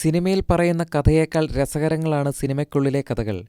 സിനിമയിൽ പറയുന്ന കഥയേക്കാൾ രസകരങ്ങളാണ് സിനിമയ്ക്കുള്ളിലെ കഥകൾ.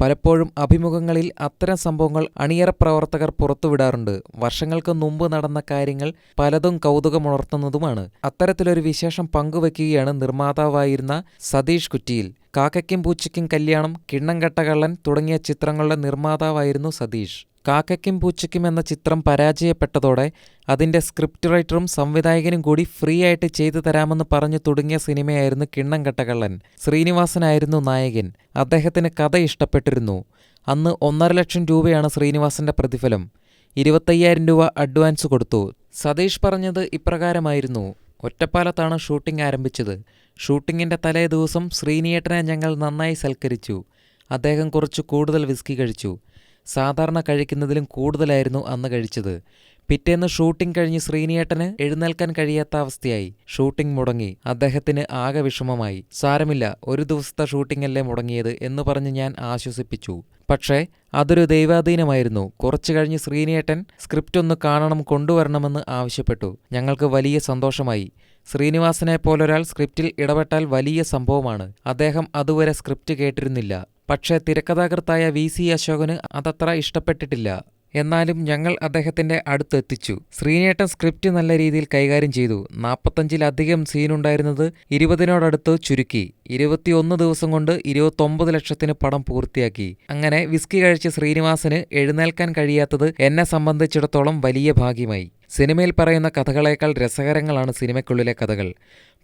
പലപ്പോഴും അഭിമുഖങ്ങളിൽ അത്തരം സംഭവങ്ങൾ അണിയറ പ്രവർത്തകർ പുറത്തുവിടാറുണ്ട്. വർഷങ്ങൾക്ക് മുമ്പ് നടന്ന കാര്യങ്ങൾ പലതും കൗതുകമുണർത്തുന്നതുമാണ്. അത്തരത്തിലൊരു വിശേഷം പങ്കുവയ്ക്കുകയാണ് നിർമ്മാതാവായിരുന്ന സതീഷ് കുറ്റിയിൽ. കാക്കയ്ക്കും പൂച്ചയ്ക്കും കല്യാണം, കിണ്ണംകെട്ട കള്ളൻ തുടങ്ങിയ ചിത്രങ്ങളുടെ നിർമ്മാതാവായിരുന്നു സതീഷ്. കാക്കയ്ക്കും പൂച്ചയ്ക്കും എന്ന ചിത്രം പരാജയപ്പെട്ടതോടെ അതിന്റെ സ്ക്രിപ്റ്റ് റൈറ്ററും സംവിധായകനും കൂടി ഫ്രീ ആയിട്ട് ചെയ്തു തരാമെന്ന് പറഞ്ഞു തുടങ്ങിയ സിനിമയായിരുന്നു കിണ്ണം കെട്ടകള്ളൻ ശ്രീനിവാസനായിരുന്നു നായകൻ. അദ്ദേഹത്തിന് കഥ ഇഷ്ടപ്പെട്ടിരുന്നു. അന്ന് ഒന്നര ലക്ഷം രൂപയാണ് ശ്രീനിവാസന്റെ പ്രതിഫലം. ഇരുപത്തയ്യായിരം രൂപ അഡ്വാൻസ് കൊടുത്തു. സതീഷ് പറഞ്ഞത് ഇപ്രകാരമായിരുന്നു. ഒറ്റപ്പാലത്താണ് ഷൂട്ടിംഗ് ആരംഭിച്ചത്. ഷൂട്ടിങ്ങിന്റെ തലേ ദിവസം ശ്രീനിയേട്ടനെ ഞങ്ങൾ നന്നായി സൽക്കരിച്ചു. അദ്ദേഹം കുറച്ച് കൂടുതൽ വിസ്കി കഴിച്ചു. സാധാരണ കഴിക്കുന്നതിലും കൂടുതലായിരുന്നു അന്ന് കഴിച്ചത്. പിറ്റേന്ന് ഷൂട്ടിംഗ് കഴിഞ്ഞ് ശ്രീനിയേട്ടന് എഴുന്നേൽക്കാൻ കഴിയാത്ത അവസ്ഥയായി. ഷൂട്ടിംഗ് മുടങ്ങി. അദ്ദേഹത്തിന് ആകെ വിഷമമായി. സാരമില്ല ഒരു ദിവസത്തെ ഷൂട്ടിംഗല്ലേ മുടങ്ങിയത് എന്ന് പറഞ്ഞ് ഞാൻ ആശ്വസിപ്പിച്ചു. പക്ഷേ അതൊരു ദൈവാധീനമായിരുന്നു. കുറച്ചു കഴിഞ്ഞ് ശ്രീനിയേട്ടൻ സ്ക്രിപ്റ്റ് ഒന്ന് കാണണം കൊണ്ടുവരണമെന്ന് ആവശ്യപ്പെട്ടു. ഞങ്ങൾക്ക് വലിയ സന്തോഷമായി. ശ്രീനിവാസനെ പോലൊരാൾ സ്ക്രിപ്റ്റിൽ ഇടപെട്ടാൽ വലിയ സംഭവമാണ്. അദ്ദേഹം അതുവരെ സ്ക്രിപ്റ്റ് കേട്ടിരുന്നില്ല. പക്ഷേ തിരക്കഥാകൃത്തായ വി. സി. അശോകന് അതത്ര ഇഷ്ടപ്പെട്ടിട്ടില്ല. എന്നാലും ഞങ്ങൾ അദ്ദേഹത്തിന്റെ അടുത്തെത്തിച്ചു. ശ്രീനേട്ടൻ സ്ക്രിപ്റ്റ് നല്ല രീതിയിൽ കൈകാര്യം ചെയ്തു. നാൽപ്പത്തഞ്ചിലധികം സീനുണ്ടായിരുന്നത് ഇരുപതിനോടടുത്ത് ചുരുക്കി. ഇരുപത്തിയൊന്ന് ദിവസം കൊണ്ട് ഇരുപത്തൊമ്പത് ലക്ഷത്തിന് പടം പൂർത്തിയാക്കി. അങ്ങനെ വിസ്കി കഴിച്ച ശ്രീനിവാസന് എഴുന്നേൽക്കാൻ കഴിയാത്തത് എന്നെ സംബന്ധിച്ചിടത്തോളം വലിയ ഭാഗ്യമായി. സിനിമയിൽ പറയുന്ന കഥകളേക്കാൾ രസകരങ്ങളാണ് സിനിമയ്ക്കുള്ളിലെ കഥകൾ.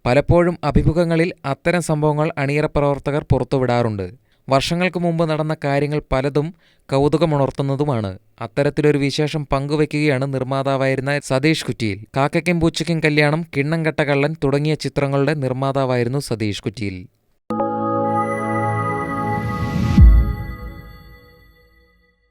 പലപ്പോഴും അഭിമുഖങ്ങളിൽ അത്തരം സംഭവങ്ങൾ അണിയറ പ്രവർത്തകർ പുറത്തുവിടാറുണ്ട്. വർഷങ്ങൾക്ക് മുമ്പ് നടന്ന കാര്യങ്ങൾ പലതും കൗതുകമുണർത്തുന്നതുമാണ്. അത്തരത്തിലൊരു വിശേഷം പങ്കുവയ്ക്കുകയാണ് നിർമ്മാതാവായിരുന്ന സതീഷ് കുറ്റിയിൽ. കാക്കയ്ക്കും പൂച്ചയ്ക്കും കല്യാണം, കിണ്ണംകെട്ട കള്ളൻ തുടങ്ങിയ ചിത്രങ്ങളുടെ നിർമ്മാതാവായിരുന്നു സതീഷ് കുറ്റിയിൽ.